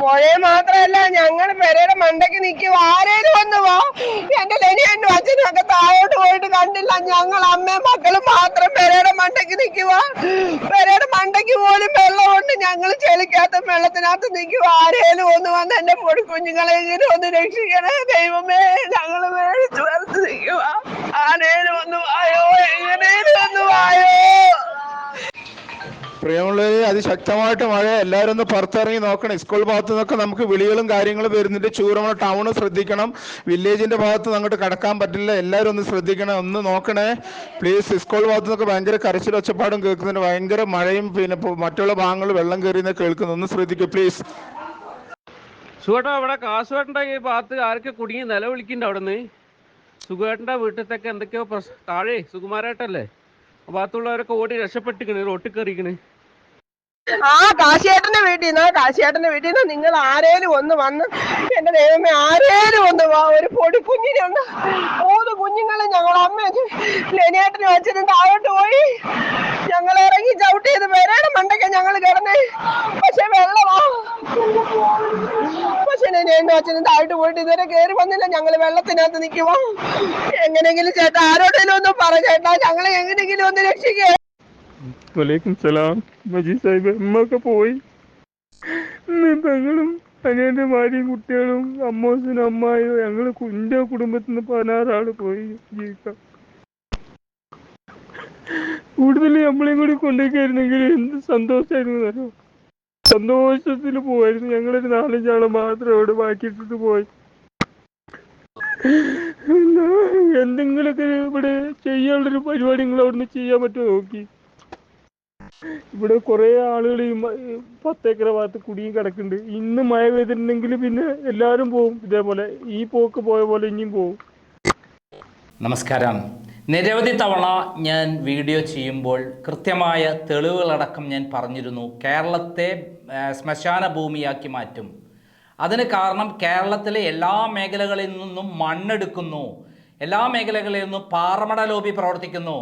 പുഴയെ മാത്രല്ല ഞങ്ങൾ പെരയുടെ മണ്ടയ്ക്ക് നിൽക്കും ആരേലും ഒന്ന് വാ. എന്റെ ലെനിയനും അച്ഛനും ഒക്കെ താഴോട്ട് പോയിട്ട് കണ്ടില്ല ഞങ്ങൾ അമ്മയും മക്കളും മാത്രം പെരയുടെ മണ്ടയ്ക്ക് നിൽക്കുക പെരയുടെ മണ്ടയ്ക്ക് പോലും വെള്ളമുണ്ട് ഞങ്ങൾ ചെളിക്കകത്ത് വെള്ളത്തിനകത്ത് നിൽക്കുക ആരേലും ഒന്ന് വന്ന് എന്റെ പൊടി കുഞ്ഞുങ്ങളെങ്കിലും ഒന്ന് രക്ഷിക്കണേ. ദൈവമേ ഞങ്ങൾ മേടിച്ചു വരത്ത് നിൽക്കുക ആരേലും ഒന്ന് വായോ? എങ്ങനെയും ഒന്ന് വായോ? പ്രിയമുള്ളവരെ അതിശക്തമായിട്ട് മഴ എല്ലാവരും ഒന്ന് പുറത്തിറങ്ങി നോക്കണം. സ്കൂൾ ഭാഗത്തു നിന്നൊക്കെ നമുക്ക് വിളികളും കാര്യങ്ങളും വരുന്നുണ്ട്. ചൂരമല ടൗണ് ശ്രദ്ധിക്കണം. വില്ലേജിന്റെ ഭാഗത്ത് അങ്ങോട്ട് കടക്കാൻ പറ്റില്ല. എല്ലാവരും ഒന്ന് ശ്രദ്ധിക്കണം. ഒന്ന് നോക്കണേ. പ്ലീസ് സ്കൂൾ ഭാഗത്തു നിന്നൊക്കെ ഭയങ്കര കരച്ചിൽ ഒച്ചപ്പാടും കേൾക്കുന്നുണ്ട്. ഭയങ്കര മഴയും പിന്നെ മറ്റുള്ള ഭാഗങ്ങൾ വെള്ളം കയറിയെന്ന് കേൾക്കുന്നു. ഒന്ന് ശ്രദ്ധിക്കുക പ്ലീസ് സുഖേട്ടാ അവിടെ കാസുവേട്ടന്റെ ഈ ഭാഗത്ത് ആരൊക്കെ കുടുങ്ങി നിലവിളിക്കുന്നുണ്ട് അവിടെ നിന്ന് സുഖേട്ടന്റെ വീട്ടിലത്തേക്ക് എന്തൊക്കെയോ പ്രശ്നം. താഴെ സുകുമാരേട്ടല്ലേ? ആ ഭാഗത്തുള്ളവരൊക്കെ ഓടി രക്ഷപ്പെട്ടിക്കണ് റോട്ടിൽ ആ കാശിയേട്ടന്റെ വീട്ടിൽ നിന്ന് കാശിയേട്ടന്റെ വീട്ടിൽ നിന്ന് നിങ്ങൾ ആരേലും ഒന്ന് വന്ന് എന്റെ ദൈവമേ ആരേലും ഒന്ന് വാ ഒരു പൊടി കുഞ്ഞിനെ ഒന്ന് മൂന്ന് കുഞ്ഞുങ്ങളെ ഞങ്ങൾ അമ്മ ലനിയേട്ടന് അച്ഛനും താഴോട്ട് പോയി. ഞങ്ങൾ ഇറങ്ങി ചവിട്ടി ചെയ്ത് വരാണ് മണ്ടൊക്കെ ഞങ്ങൾ കിടന്നേ. പക്ഷെ വെള്ളമാ. പക്ഷെ ലെനിയേട്ടനും അച്ഛനും താഴോട്ട് പോയിട്ട് ഇതുവരെ കയറി വന്നില്ല. ഞങ്ങൾ വെള്ളത്തിനകത്ത് നിൽക്കുമോ എങ്ങനെയെങ്കിലും ചേട്ടാ ആരോടെങ്കിലും ഒന്ന് പറ ചേട്ടാ ഞങ്ങളെ എങ്ങനെയെങ്കിലും ഒന്ന് രക്ഷിക്കേ. വലൈക്കും സലാം. മജീദ് സാഹിബ് അമ്മൊക്കെ പോയി. ഞങ്ങളും അനിയന്റെ ഭാര്യയും കുട്ടികളും അമ്മോസിനും അമ്മായും ഞങ്ങൾ കുഞ്ഞ കുടുംബത്തിൽ നിന്ന് പതിനാറാൾ പോയി ജീവിക്കാം കൂടുതൽ നമ്മളെയും കൂടി കൊണ്ടേക്കായിരുന്നെങ്കിൽ എന്ത് സന്തോഷമായിരുന്നു അറിയോ? സന്തോഷത്തിൽ പോയായിരുന്നു ഞങ്ങളൊരു നാലഞ്ചാളെ മാത്രം അവിടെ ബാക്കിയിട്ടിട്ട് പോയി. എന്തെങ്കിലുമൊക്കെ ഇവിടെ ചെയ്യാനുള്ളൊരു പരിപാടി നിങ്ങൾ അവിടുന്ന് ചെയ്യാൻ പറ്റുമോ നോക്കി? ഇവിടെ കുറെ ആളുകൾ ഈ പത്തേക്കര ഭാഗത്ത് കുടുങ്ങി കിടക്കുന്നുണ്ട്. ഇന്ന് മഴ പെയ്തിട്ടുണ്ടെങ്കിൽ പിന്നെ എല്ലാവരും പോവും. ഇതേപോലെ ഈ പോക്ക് പോയ പോലെ ഇനിയും പോവും. നമസ്കാരം. നിരവധി തവണ ഞാൻ വീഡിയോ ചെയ്യുമ്പോൾ കൃത്യമായ തെളിവുകളടക്കം ഞാൻ പറഞ്ഞിരുന്നു. കേരളത്തെ ശ്മശാന ഭൂമിയാക്കി മാറ്റും. അതിന് കാരണം കേരളത്തിലെ എല്ലാ മേഖലകളിൽ നിന്നും മണ്ണെടുക്കുന്നു. എല്ലാ മേഖലകളിൽ നിന്നും പാറമട ലോബി പ്രവർത്തിക്കുന്നു.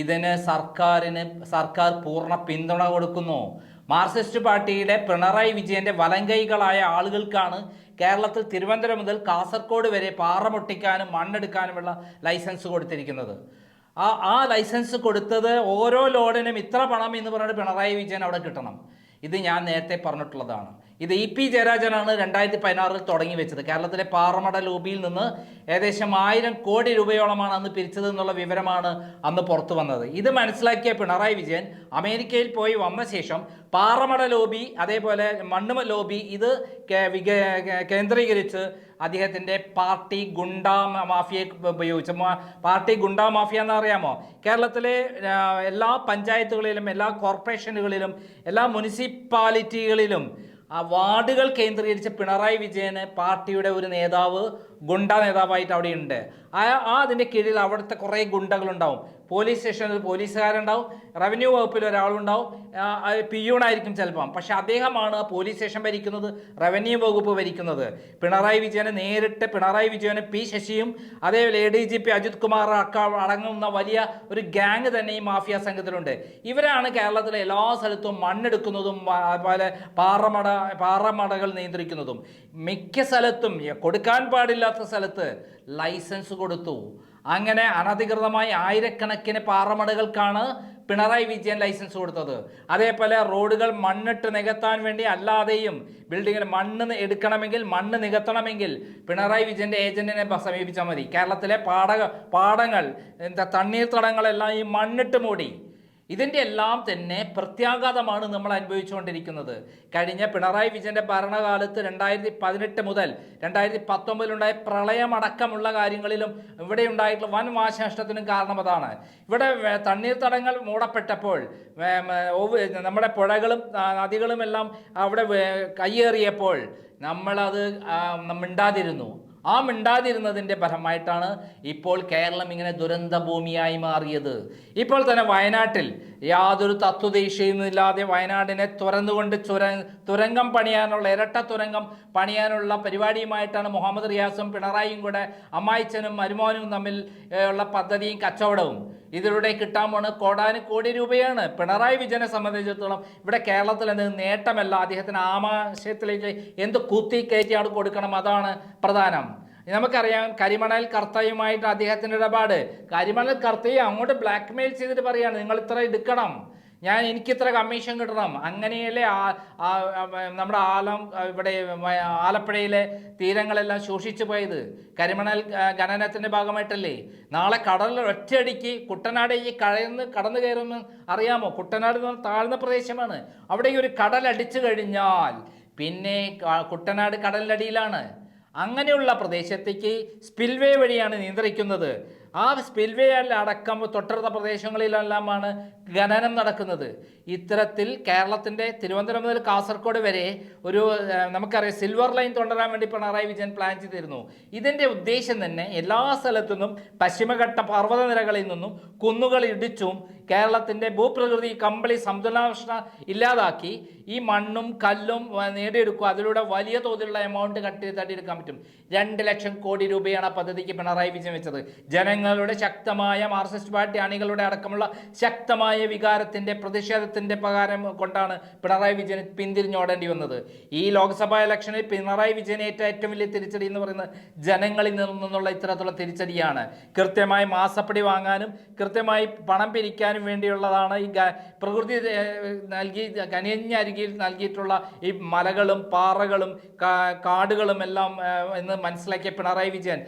ഇതിന് സർക്കാരിന് സർക്കാർ പൂർണ പിന്തുണ കൊടുക്കുന്നു. മാർക്സിസ്റ്റ് പാർട്ടിയുടെ പിണറായി വിജയന്റെ വലങ്കൈകളായ ആളുകൾക്കാണ് കേരളത്തിൽ തിരുവനന്തപുരം മുതൽ കാസർഗോഡ് വരെ പാറ പൊട്ടിക്കാനും മണ്ണെടുക്കാനുമുള്ള ലൈസൻസ് കൊടുത്തിരിക്കുന്നത്. ആ ആ ലൈസൻസ് കൊടുത്തത് ഓരോ ലോഡിനും ഇത്ര പണം എന്ന് പറഞ്ഞിട്ട് പിണറായി വിജയൻ അവിടെ കിട്ടണം. ഇത് ഞാൻ നേരത്തെ പറഞ്ഞിട്ടുള്ളതാണ്. ഇത് ഇ പി ജയരാജനാണ് രണ്ടായിരത്തി പതിനാറിൽ തുടങ്ങി വെച്ചത്. കേരളത്തിലെ പാറമട ലോബിയിൽ നിന്ന് ഏകദേശം ആയിരം കോടി രൂപയോളമാണ് അന്ന് പിരിച്ചത് എന്നുള്ള വിവരമാണ് അന്ന് പുറത്തു വന്നത്. ഇത് മനസ്സിലാക്കിയ പിണറായി വിജയൻ അമേരിക്കയിൽ പോയി വന്ന ശേഷം പാറമട ലോബി അതേപോലെ മണ്ണുമ ലോബി ഇത് കേന്ദ്രീകരിച്ച് അദ്ദേഹത്തിന്റെ പാർട്ടി ഗുണ്ടാ മാഫിയെ ഉപയോഗിച്ച്. പാർട്ടി ഗുണ്ടാ മാഫിയ എന്ന് അറിയാമോ കേരളത്തിലെ എല്ലാ പഞ്ചായത്തുകളിലും എല്ലാ കോർപ്പറേഷനുകളിലും എല്ലാ മുനിസിപ്പാലിറ്റികളിലും ആ വാർഡുകൾ കേന്ദ്രീകരിച്ച് പിണറായി വിജയന് പാർട്ടിയുടെ ഒരു നേതാവ് ഗുണ്ട നേതാവായിട്ട് അവിടെ ഉണ്ട് ആ ആ അതിന്റെ കീഴിൽ അവിടുത്തെ കുറേ ഗുണ്ടകളുണ്ടാവും. പോലീസ് സ്റ്റേഷനിൽ പോലീസുകാരുണ്ടാവും. റവന്യൂ വകുപ്പിൽ ഒരാളുണ്ടാവും. പി ആ, പിയൂണായിരിക്കും ചിലപ്പം. പക്ഷേ അദ്ദേഹമാണ് പോലീസ് സ്റ്റേഷൻ ഭരിക്കുന്നത് റവന്യൂ വകുപ്പ് ഭരിക്കുന്നത്. പിണറായി വിജയനെ നേരിട്ട് പിണറായി വിജയനെ പി ശശിയും അതേപോലെ A D G P Ajith Kumar അക്ക അടങ്ങുന്ന വലിയ ഒരു ഗ്യാങ് തന്നെ ഈ മാഫിയ സംഘത്തിലുണ്ട്. ഇവരാണ് കേരളത്തിലെ എല്ലാ സ്ഥലത്തും മണ്ണെടുക്കുന്നതും അതുപോലെ പാറമട പാറമടകൾ നിയന്ത്രിക്കുന്നതും. മിക്ക സ്ഥലത്തും കൊടുക്കാൻ കൊടുക്കാൻ പാടില്ലാത്ത സ്ഥലത്ത് ലൈസൻസ് കൊടുത്തു. അങ്ങനെ അനധികൃതമായി ആയിരക്കണക്കിന് പാറമടകൾക്കാണ് പിണറായി വിജയൻ ലൈസൻസ് കൊടുത്തത്. അതേപോലെ റോഡുകൾ മണ്ണിട്ട് നികത്താൻ വേണ്ടി അല്ലാതെയും ബിൽഡിങ്ങിൽ മണ്ണ് എടുക്കണമെങ്കിൽ മണ്ണ് നികത്തണമെങ്കിൽ പിണറായി വിജയന്റെ ഏജന്റിനെ സമീപിച്ചാൽ മതി. കേരളത്തിലെ പാടക പാടങ്ങൾ എന്താ തണ്ണീർത്തടങ്ങളെല്ലാം ഈ മണ്ണിട്ട് മൂടി. ഇതിന്റെ എല്ലാം തന്നെ പ്രത്യാഘാതമാണ് നമ്മൾ അനുഭവിച്ചുകൊണ്ടിരിക്കുന്നത്. കഴിഞ്ഞ പിണറായി വിജയന്റെ ഭരണകാലത്ത് രണ്ടായിരത്തി പതിനെട്ട് മുതൽ രണ്ടായിരത്തി പത്തൊമ്പതിലുണ്ടായ പ്രളയമടക്കമുള്ള കാര്യങ്ങളിലും ഇവിടെ ഉണ്ടായിട്ടുള്ള വൻ വാശനഷ്ടത്തിനും കാരണം അതാണ്. ഇവിടെ തണ്ണീർത്തടങ്ങൾ മൂടപ്പെട്ടപ്പോൾ നമ്മുടെ പുഴകളും നദികളും എല്ലാം അവിടെ കയ്യേറിയപ്പോൾ നമ്മളത് മിണ്ടാതിരുന്നു. ആ മിണ്ടാതിരുന്നതിന്റെ ഫലമായിട്ടാണ് ഇപ്പോൾ കേരളം ഇങ്ങനെ ദുരന്ത ഭൂമിയായി മാറിയത്. ഇപ്പോൾ തന്നെ വയനാട്ടിൽ യാതൊരു തത്വദേശീയമില്ലാതെ വയനാടിനെ തുറന്നുകൊണ്ട് ചുര തുരങ്കം പണിയാനുള്ള ഇരട്ട തുരങ്കം പണിയാനുള്ള പരിപാടിയുമായിട്ടാണ് മുഹമ്മദ് റിയാസും പിണറായിയും കൂടെ അമ്മായിച്ചനും മരുമോനും തമ്മിൽ ഉള്ള പദ്ധതിയും കച്ചവടവും ഇതിലൂടെ കിട്ടാൻ പോണ് കോടാനു കോടി രൂപയാണ് പിണറായി വിജയനെ സംബന്ധിച്ചിടത്തോളം ഇവിടെ കേരളത്തിൽ എന്ത് നേട്ടമല്ല. അദ്ദേഹത്തിന് ആമാശയത്തിലേക്ക് എന്ത് കുത്തി കയറ്റിയാണ് കൊടുക്കണം അതാണ് പ്രധാനം. നമുക്കറിയാം കരിമണൽ കർത്തയുമായിട്ട് അദ്ദേഹത്തിന്റെ ഇടപാട്. കരിമണൽ കർത്തയെ അങ്ങോട്ട് ബ്ലാക്ക് മെയിൽ ചെയ്തിട്ട് പറയാണ് നിങ്ങൾ ഇത്ര എടുക്കണം. ഞാൻ എനിക്ക് ഇത്ര കമ്മീഷൻ കിട്ടണം. അങ്ങനെയല്ലേ നമ്മുടെ ആലം ഇവിടെ ആലപ്പുഴയിലെ തീരങ്ങളെല്ലാം ശോഷിച്ചു പോയത്. കരിമണൽ ഖനനത്തിന്റെ ഭാഗമായിട്ടല്ലേ? നാളെ കടലിൽ ഒറ്റയടിക്ക് കുട്ടനാട് ഈ കടന്ന് കടന്നു കയറുമെന്ന് അറിയാമോ? കുട്ടനാട് താഴ്ന്ന പ്രദേശമാണ്. അവിടെ ഈ ഒരു കടൽ അടിച്ചു കഴിഞ്ഞാൽ പിന്നെ കുട്ടനാട് കുട്ടനാട് കടലിനടിയിലാണ് അങ്ങനെയുള്ള പ്രദേശത്തേക്ക് സ്പിൽവേ വഴിയാണ് നിയന്ത്രിക്കുന്നത്. ആ സ്പിൽവേ അടക്കം തൊട്ടടുത്ത പ്രദേശങ്ങളിലെല്ലാമാണ് ഖനനം നടക്കുന്നത്. ഇത്തരത്തിൽ കേരളത്തിന്റെ തിരുവനന്തപുരം മുതൽ കാസർഗോഡ് വരെ ഒരു നമുക്കറിയാം സിൽവർ ലൈൻ തുടരാൻ വേണ്ടി പിണറായി വിജയൻ പ്ലാൻ ചെയ്തിരുന്നു. ഇതിന്റെ ഉദ്ദേശം തന്നെ എല്ലാ സ്ഥലത്തു നിന്നും പശ്ചിമഘട്ട പർവതനിരകളിൽ നിന്നും കുന്നുകൾ ഇടിച്ചും കേരളത്തിന്റെ ഭൂപ്രകൃതി കമ്പിളി സംതുലാവസ്ഥ ഇല്ലാതാക്കി ഈ മണ്ണും കല്ലും നേടിയെടുക്കുക. അതിലൂടെ വലിയ തോതിലുള്ള എമൗണ്ട് കട്ടി തട്ടിയെടുക്കാൻ പറ്റും. രണ്ട് ലക്ഷം കോടി രൂപയാണ് ആ പദ്ധതിക്ക് പിണറായി വിജയൻ വെച്ചത്. ജനങ്ങളുടെ ശക്തമായ മാർക്സിസ്റ്റ് പാർട്ടി അണികളുടെ അടക്കമുള്ള ശക്തമായ വികാരത്തിന്റെ പ്രതിഷേധത്തിന്റെ പ്രകാരം കൊണ്ടാണ് പിണറായി വിജയൻ പിന്തിരിഞ്ഞോടേണ്ടി വന്നത്. ഈ ലോക്സഭാ ഇലക്ഷനിൽ പിണറായി വിജയൻ ഏറ്റ ഏറ്റവും വലിയ തിരിച്ചടി എന്ന് പറയുന്നത് ജനങ്ങളിൽ നിന്നുള്ള ഇത്തരത്തിലുള്ള തിരിച്ചടിയാണ്. കൃത്യമായി മാസപ്പടി വാങ്ങാനും കൃത്യമായി പണം പിരിക്കാനും വേണ്ടിയുള്ളതാണ് ഈ പ്രകൃതി നൽകി കനിയഞ്ഞരികിൽ നൽകിയിട്ടുള്ള ഈ മലകളും പാറകളും കാടുകളും എല്ലാം എന്ന് മനസ്സിലാക്കിയ പിണറായി വിജയൻ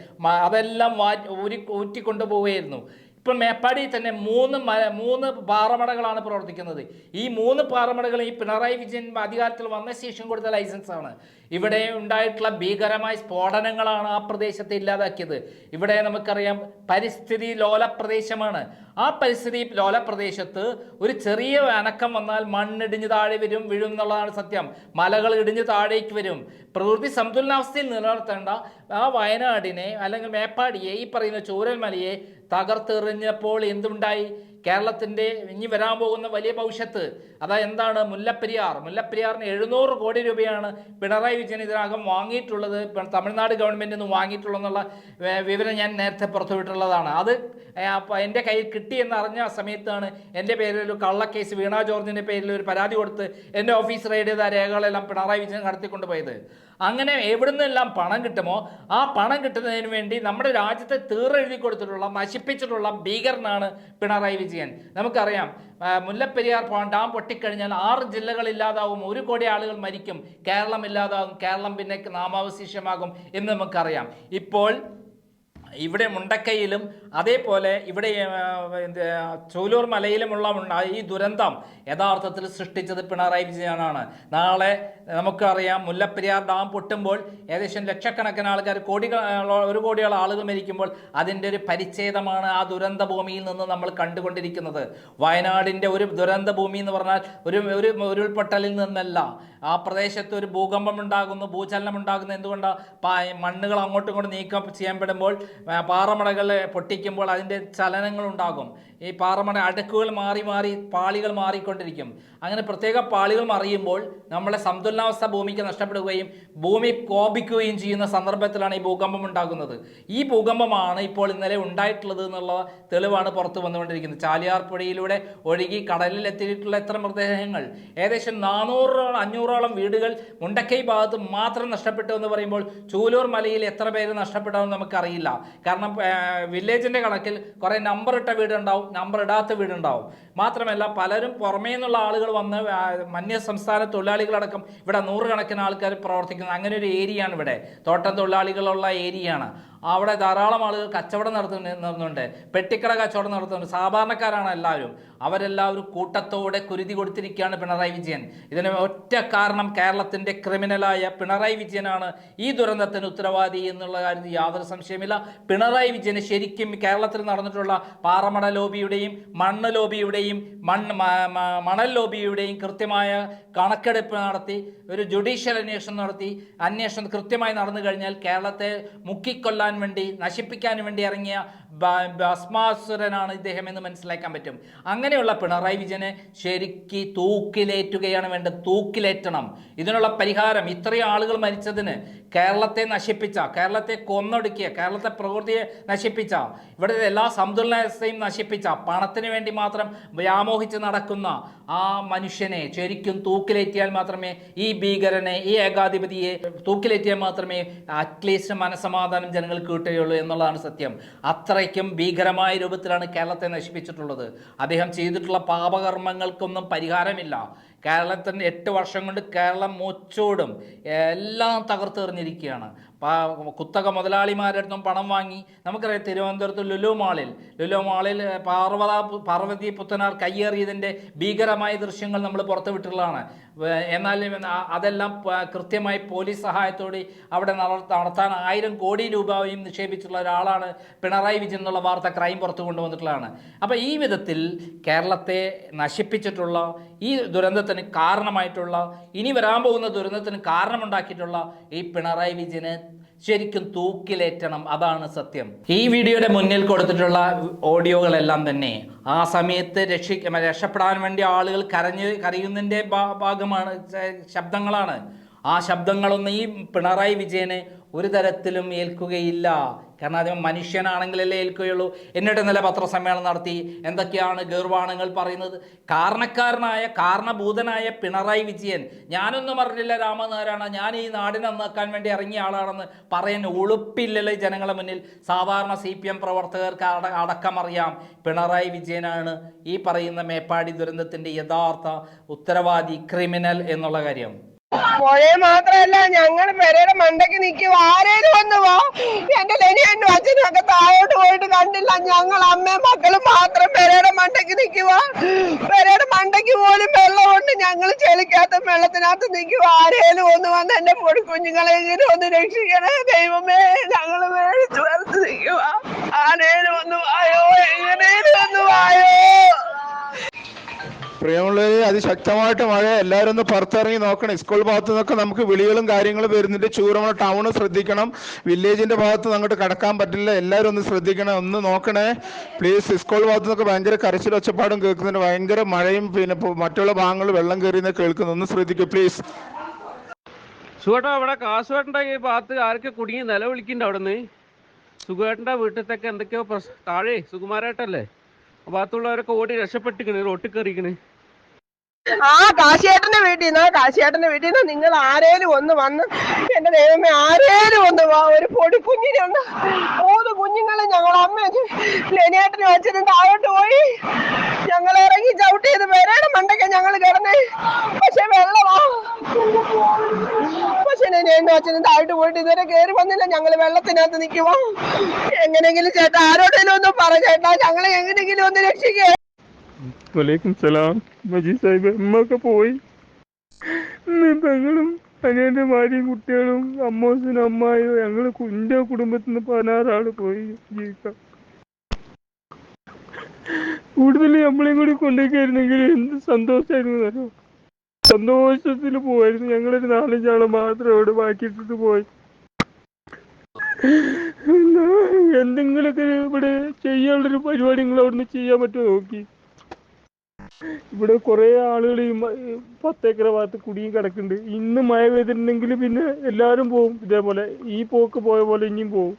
അതെല്ലാം ഊരി ഊറ്റിക്കൊണ്ടുപോവുകയായിരുന്നു ഇപ്പം മേപ്പാടി തന്നെ മൂന്ന് മൂന്ന് പാറമടകളാണ് പ്രവർത്തിക്കുന്നത്. ഈ മൂന്ന് പാറമടകൾ ഈ പിണറായി വിജയൻ അധികാരത്തിൽ വന്ന ശേഷം കൊടുത്ത ലൈസൻസ് ആണ്. ഇവിടെ ഉണ്ടായിട്ടുള്ള ഭീകരമായ സ്ഫോടനങ്ങളാണ് ആ പ്രദേശത്തെ ഇല്ലാതാക്കിയത്. ഇവിടെ നമുക്കറിയാം പരിസ്ഥിതി ലോല പ്രദേശമാണ് ആ പരിസ്ഥിതി ലോല പ്രദേശത്ത് ഒരു ചെറിയ അനക്കം വന്നാൽ മണ്ണിടിഞ്ഞ് താഴെ വരും വീഴും എന്നുള്ളതാണ് സത്യം. മലകൾ ഇടിഞ്ഞ് താഴേക്ക് വരും. പ്രകൃതി സന്തുലനാവസ്ഥയിൽ നിലനിർത്തേണ്ട ആ വയനാടിനെ അല്ലെങ്കിൽ മേപ്പാടിയെ ഈ പറയുന്ന ചൂരൽമലയെ തകർത്തെറിഞ്ഞപ്പോൾ എന്തുണ്ടായി? കേരളത്തിന്റെ ഇനി വരാൻ പോകുന്ന വലിയ ഭവിഷ്യത്ത് അതാ എന്താണ് മുല്ലപ്പെരിയാർ. മുല്ലപ്പെരിയാറിന് എഴുന്നൂറ് കോടി രൂപയാണ് പിണറായി വിജയൻ ഇതിനകം വാങ്ങിയിട്ടുള്ളത്. തമിഴ്നാട് ഗവൺമെന്റിൽ നിന്ന് വാങ്ങിയിട്ടുള്ളതെന്നുള്ള വിവരം ഞാൻ നേരത്തെ പുറത്തുവിട്ടുള്ളതാണ് അത് എന്റെ കയ്യിൽ കിട്ടിയെന്ന് അറിഞ്ഞ സമയത്താണ് എന്റെ പേരിൽ ഒരു കള്ളക്കേസ് വീണ ജോർജിന്റെ പേരിൽ ഒരു പരാതി കൊടുത്ത് എന്റെ ഓഫീസ് റെയ്ഡ് ചെയ്ത രേഖകളെല്ലാം പിണറായി വിജയൻ കടത്തിക്കൊണ്ട് പോയത് അങ്ങനെ എവിടുന്നെല്ലാം പണം കിട്ടുമോ? ആ പണം കിട്ടുന്നതിന് വേണ്ടി നമ്മുടെ രാജ്യത്തെ തീറെഴുതി കൊടുത്തിട്ടുള്ള നശിപ്പിച്ചിട്ടുള്ള ഭീകരനാണ് പിണറായി വിജയൻ. നമുക്കറിയാം മുല്ലപ്പെരിയാർ ഡാം പൊട്ടിക്കഴിഞ്ഞാൽ ആറ് ജില്ലകൾ ഇല്ലാതാവും ഒരു കോടി ആളുകൾ മരിക്കും കേരളം ഇല്ലാതാവും കേരളം പിന്നെ നാമാവശേഷമാകും എന്ന് നമുക്കറിയാം. ഇപ്പോൾ ഇവിടെ മുണ്ടക്കയിലും അതേപോലെ ഇവിടെ ചൂലൂർ മലയിലുമുള്ള ഈ ദുരന്തം യഥാർത്ഥത്തിൽ സൃഷ്ടിച്ചത് പിണറായി വിജയനാണ്. നാളെ നമുക്കറിയാം മുല്ലപ്പെരിയാർ ഡാം പൊട്ടുമ്പോൾ ഏകദേശം ലക്ഷക്കണക്കിന് ആൾക്കാർ കോടികൾ ഒരു കോടിയോളം ആളുകൾ മരിക്കുമ്പോൾ അതിന്റെ ഒരു പരിച്ഛേദമാണ് ആ ദുരന്ത ഭൂമിയിൽ നിന്ന് നമ്മൾ കണ്ടുകൊണ്ടിരിക്കുന്നത്. വയനാടിന്റെ ഒരു ദുരന്ത ഭൂമി എന്ന് പറഞ്ഞാൽ ഒരു ഒരു ഉരുൾപൊട്ടലിൽ നിന്നല്ല. ആ പ്രദേശത്ത് ഒരു ഭൂകമ്പം ഉണ്ടാകുന്നു ഭൂചലനം ഉണ്ടാകുന്നു. എന്തുകൊണ്ടാണ് മണ്ണുകൾ അങ്ങോട്ടും ഇങ്ങോട്ടും നീക്കം ചെയ്യപ്പെടുമ്പോൾ പാറമടകളെ പൊട്ടിക്കുമ്പോൾ അതിന്റെ ചലനങ്ങൾ ഉണ്ടാകും. ഈ പാറമട അടക്കുകൾ മാറി മാറി പാളികൾ മാറിക്കൊണ്ടിരിക്കും. അങ്ങനെ പ്രത്യേക പാളികൾ മറിയുമ്പോൾ നമ്മളെ സന്തുലനാവസ്ഥ ഭൂമിക്ക് നഷ്ടപ്പെടുകയും ഭൂമി കോപിക്കുകയും ചെയ്യുന്ന സന്ദർഭത്തിലാണ് ഈ ഭൂകമ്പം ഉണ്ടാകുന്നത്. ഈ ഭൂകമ്പമാണ് ഇപ്പോൾ ഇന്നലെ ഉണ്ടായിട്ടുള്ളത് എന്നുള്ള തെളിവാണ് പുറത്തു വന്നുകൊണ്ടിരിക്കുന്നത്. ചാലിയാർ പുഴയിലൂടെ ഒഴുകി കടലിൽ എത്തിയിട്ടുള്ള എത്ര മൃതദേഹങ്ങൾ? ഏകദേശം നാനൂറോളം അഞ്ഞൂറോളം വീടുകൾ മുണ്ടക്കൈ ഭാഗത്ത് മാത്രം നഷ്ടപ്പെട്ടു എന്ന് പറയുമ്പോൾ ചൂലൂർ മലയിൽ എത്ര പേര് നഷ്ടപ്പെട്ടതെന്ന് നമുക്കറിയില്ല. കാരണം വില്ലേജിന്റെ കണക്കിൽ കുറേ നമ്പർ ഇട്ട വീടുണ്ടാവും. നമ്പർ ഇടാത്ത വീടുണ്ടാവും. മാത്രമല്ല പലരും പുറമേ നിന്നുള്ള ആളുകൾ വന്ന് മന്യ സംസ്ഥാന തൊഴിലാളികളടക്കം ഇവിടെ നൂറുകണക്കിന് ആൾക്കാർ പ്രവർത്തിക്കുന്നത്. അങ്ങനെ ഒരു ഏരിയയാണ് ഇവിടെ. തോട്ടം തൊഴിലാളികളുള്ള ഏരിയയാണ്. അവിടെ ധാരാളം ആളുകൾ കച്ചവടം നടത്തുന്നുണ്ട് പെട്ടിക്കട കച്ചവടം നടത്തുന്നുണ്ട്. സാധാരണക്കാരാണ് എല്ലാവരും. അവരെല്ലാവരും കൂട്ടത്തോടെ കുരുതി കൊടുത്തിരിക്കുകയാണ് പിണറായി വിജയൻ. ഇതിന് ഒറ്റ കാരണം കേരളത്തിന്റെ ക്രിമിനലായ പിണറായി വിജയനാണ്. ഈ ദുരന്തത്തിന് ഉത്തരവാദി എന്നുള്ള കാര്യത്തിൽ യാതൊരു സംശയമില്ല പിണറായി വിജയന് ശരിക്കും കേരളത്തിൽ നടന്നിട്ടുള്ള പാറമട ലോബിയുടെയും മണ്ണ് ലോബിയുടെയും ലോബിയുടെയും മൺ മണൽ ലോബിയുടെയും കൃത്യമായ കണക്കെടുപ്പ് നടത്തി ഒരു ജുഡീഷ്യൽ അന്വേഷണം നടത്തി. അന്വേഷണം കൃത്യമായി നടന്നു കഴിഞ്ഞാൽ കേരളത്തെ മുക്കിക്കൊല്ലാൻ വേണ്ടി നശിപ്പിക്കാൻ വേണ്ടി ഇറങ്ങിയ ഭസ്മാസുരനാണ് ഇദ്ദേഹം എന്ന് മനസ്സിലാക്കാൻ പറ്റും. അങ്ങനെയുള്ള പിണറായി വിജയനെ ശരിക്ക് തൂക്കിലേറ്റുകയാണ് വേണ്ടത്. തൂക്കിലേറ്റണം. ഇതിനുള്ള പരിഹാരം ഇത്രയും ആളുകൾ മരിച്ചതിന് കേരളത്തെ നശിപ്പിച്ച കേരളത്തെ കൊന്നൊടുക്കിയ കേരളത്തെ പ്രകൃതിയെ നശിപ്പിച്ച ഇവിടുത്തെ എല്ലാ സന്തുലനത്തെയും നശിപ്പിച്ച പണത്തിന് വേണ്ടി മാത്രം വ്യാമോഹിച്ച് നടക്കുന്ന ആ മനുഷ്യനെ ശരിക്കും തൂക്കിലേറ്റിയാൽ മാത്രമേ ഈ ഭീകരനെ ഈ ഏകാധിപതിയെ തൂക്കിലേറ്റിയാൽ മാത്രമേ അറ്റ്ലീസ്റ്റ് മനസമാധാനം ജനങ്ങൾക്ക് കിട്ടുകയുള്ളൂ എന്നുള്ളതാണ് സത്യം. അത്രയ്ക്കും ഭീകരമായ രൂപത്തിലാണ് കേരളത്തെ നശിപ്പിച്ചിട്ടുള്ളത്. അദ്ദേഹം ചെയ്തിട്ടുള്ള പാപകർമ്മങ്ങൾക്കൊന്നും പരിഹാരമില്ല. കേരളത്തിന്റെ എട്ട് വർഷം കൊണ്ട് കേരളം മൊച്ചോടും. എല്ലാം തകർത്തെറിഞ്ഞിരിക്കുകയാണ് കുത്തക മുതലാളിമാരുടെ അടുത്തും പണം വാങ്ങി. നമുക്കറിയാം തിരുവനന്തപുരത്ത് ലുലു മാളിൽ ലുലു മാളിൽ പാർവത പാർവതി പുത്തനാർ കയ്യേറിയതിന്റെ ഭീകരമായ ദൃശ്യങ്ങൾ നമ്മൾ പുറത്തുവിട്ടുള്ളതാണ് എന്നാൽ അതെല്ലാം കൃത്യമായി പോലീസ് സഹായത്തോടെ അവിടെ നട- നടത്താൻ ആയിരം കോടി രൂപയും നിക്ഷേപിച്ചിട്ടുള്ള ഒരാളാണ് പിണറായി വിജയൻ എന്നുള്ള വാർത്ത ക്രൈം പുറത്തു കൊണ്ടുവന്നിട്ടുള്ളതാണ്. അപ്പോൾ ഈ വിധത്തിൽ കേരളത്തെ നശിപ്പിച്ചിട്ടുള്ള ഈ ദുരന്തത്തിന് കാരണമായിട്ടുള്ള ഇനി വരാൻ പോകുന്ന ദുരന്തത്തിന് കാരണമുണ്ടാക്കിയിട്ടുള്ള ഈ പിണറായി വിജയനെ ശരിക്കും തൂക്കിലേറ്റണം. അതാണ് സത്യം. ഈ വീഡിയോയുടെ മുന്നിൽ കൊടുത്തിട്ടുള്ള ഓഡിയോകളെല്ലാം തന്നെ ആ സമയത്ത് രക്ഷിക്ക രക്ഷപ്പെടാൻ വേണ്ടി ആളുകൾ കരഞ്ഞ് കരയുന്നതിന്റെ ഭാഗമാണ് ശബ്ദങ്ങളാണ്. ആ ശബ്ദങ്ങളൊന്നും ഈ പിണറായി വിജയനെ ഒരു തരത്തിലും ഏൽക്കുകയില്ല. കാരണം അദ്ദേഹം മനുഷ്യനാണെങ്കിലല്ലേ ഏൽക്കുകയുള്ളൂ. എന്നിട്ട് ഇന്നലെ പത്രസമ്മേളനം നടത്തി. എന്തൊക്കെയാണ് ഗർവാണങ്ങൾ പറയുന്നത്? കാരണക്കാരനായ കാരണഭൂതനായ പിണറായി വിജയൻ ഞാനൊന്നും അറിഞ്ഞില്ല രാമനാരായണ ഞാൻ ഈ നാടിനെ നന്നാക്കാൻ വേണ്ടി ഇറങ്ങിയ ആളാണെന്ന് പറയാൻ ഉളുപ്പില്ലല്ലോ ഈ ജനങ്ങളെ മുന്നിൽ. സാധാരണ സി പി എം പ്രവർത്തകർക്ക് അട അടക്കം അറിയാം പിണറായി വിജയനാണ് ഈ പറയുന്ന മേപ്പാടി ദുരന്തത്തിന്റെ യഥാർത്ഥ ഉത്തരവാദി ക്രിമിനൽ എന്നുള്ള കാര്യം. പുഴയെ മാത്രല്ല ഞങ്ങൾ പെരയുടെ മണ്ടയ്ക്ക് നിൽക്കും. ആരേലും ഒന്ന് പോ എന്റെ ലെനിയനും അച്ഛനും ഒക്കെ താഴോട്ട് പോയിട്ട് കണ്ടില്ല ഞങ്ങൾ അമ്മയും മക്കളും മാത്രം പെരയുടെ മണ്ടയ്ക്ക് നിൽക്കുക പെരയുടെ മണ്ടയ്ക്ക് പോലും വെള്ളമുണ്ട്. ഞങ്ങൾ ചെളിക്കകത്ത് വെള്ളത്തിനകത്ത് നിൽക്കുക ആരേലും ഒന്ന് വന്ന് എന്റെ പൊടി കുഞ്ഞുങ്ങളെ എങ്കിലും ഒന്ന് രക്ഷിക്കണേ. ദൈവമേ ഞങ്ങൾ മേടിച്ചു വരത്ത് നിൽക്കുക ആരേലും ഒന്ന് വായോ? എങ്ങനെയും ഒന്ന് വായോ? പ്രിയമുള്ളവരെ അതിശക്തമായിട്ട് മഴ. എല്ലാവരും ഒന്ന് പുറത്തിറങ്ങി നോക്കണം. സ്കൂൾ ഭാഗത്തു നിന്നൊക്കെ നമുക്ക് വിളികളും കാര്യങ്ങളും വരുന്നുണ്ട്. ചൂരമണ ടൗൺ ശ്രദ്ധിക്കണം. വില്ലേജിന്റെ ഭാഗത്ത് അങ്ങോട്ട് കടക്കാൻ പറ്റില്ല. എല്ലാവരും ഒന്ന് ശ്രദ്ധിക്കണം. ഒന്ന് നോക്കണേ. പ്ലീസ് സ്കൂൾ ഭാഗത്തു നിന്നൊക്കെ ഭയങ്കര കരച്ചിൽ ഒച്ചപ്പാടും കേൾക്കുന്നുണ്ട്. ഭയങ്കര മഴയും പിന്നെ മറ്റുള്ള ഭാഗങ്ങൾ വെള്ളം കയറിയെന്ന് കേൾക്കുന്നു. ഒന്ന് ശ്രദ്ധിക്കുക പ്ലീസ് സുഖേട്ടാ അവിടെ കാസുവേട്ടന്റെ ഈ ഭാഗത്ത് ആരൊക്കെ കുടുങ്ങി നിലവിളിക്കുന്നുണ്ട് അവിടെ നിന്ന് സുഖേട്ടന്റെ വീട്ടിലത്തേക്ക് എന്തൊക്കെയോ താഴെ സുകുമാരേട്ടല്ലേ? ഭാഗത്തുള്ളവരൊക്കെ ഓടി രക്ഷപ്പെട്ടിക്കണ് റോട്ടിൽ കയറിക്കണ് ആ കാശിയേട്ടന്റെ വീട്ടിൽ നിന്ന് കാശിയേട്ടന്റെ വീട്ടിൽ നിന്ന് നിങ്ങൾ ആരേലും ഒന്ന് വന്ന് എന്റെ ദൈവമേ ആരേലും ഒന്ന് വാ ഒരു പൊടി കുഞ്ഞിനെ ഒന്ന് മൂന്ന് കുഞ്ഞുങ്ങളെ ഞങ്ങൾ അമ്മ ലെനിയേട്ടനും അച്ഛനും താഴോട്ട് പോയി. ഞങ്ങൾ ഇറങ്ങി ചവിട്ടി ചെയ്ത് വരാനും മണ്ടയ്ക്ക് ഞങ്ങൾ കിടന്നേ. പക്ഷെ വെള്ളമാ. പക്ഷെ ലെനിയേട്ടനും അച്ഛനും താഴോട്ട് പോയിട്ട് ഇതുവരെ കയറി വന്നില്ല. ഞങ്ങൾ വെള്ളത്തിനകത്ത് നിൽക്കുവാ. എങ്ങനെയെങ്കിലും ചേട്ടാ ആരോടെങ്കിലും ഒന്ന് പറ ചേട്ടാ ഞങ്ങളെ എങ്ങനെയെങ്കിലും ഒന്ന് രക്ഷിക്കേ. വലൈക്കും സലാം. മജീദ് സാഹിബ് ഉമ്മൊക്കെ പോയി. ഞങ്ങളും അനിയന്റെ ഭാര്യയും കുട്ടികളും അമ്മോസിനും അമ്മായും ഞങ്ങൾ കുഞ്ഞ കുടുംബത്തിൽ നിന്ന് പതിനാറാൾ പോയി ജീവിക്കാം കൂടുതൽ നമ്മളെയും കൂടി കൊണ്ടേക്കായിരുന്നെങ്കിൽ എന്ത് സന്തോഷമായിരുന്നു അറിയോ? സന്തോഷത്തിൽ പോവായിരുന്നു. ഞങ്ങളൊരു നാലഞ്ചാളെ മാത്രം അവിടെ ബാക്കിയിട്ടിട്ട് പോയി. എന്തെങ്കിലുമൊക്കെ ഇവിടെ ചെയ്യാനുള്ളൊരു പരിപാടി നിങ്ങൾ അവിടുന്ന് ചെയ്യാൻ പറ്റുമോ നോക്കി? ഇവിടെ കുറെ ആളുകൾ ഈ പത്തേക്കര ഭാഗത്ത് കുടുങ്ങി കിടക്കുന്നുണ്ട്. ഇന്ന് മഴ പെയ്തിട്ടുണ്ടെങ്കിൽ പിന്നെ എല്ലാരും പോവും. ഇതേപോലെ ഈ പോക്ക് പോയ പോലെ ഇനിയും പോവും.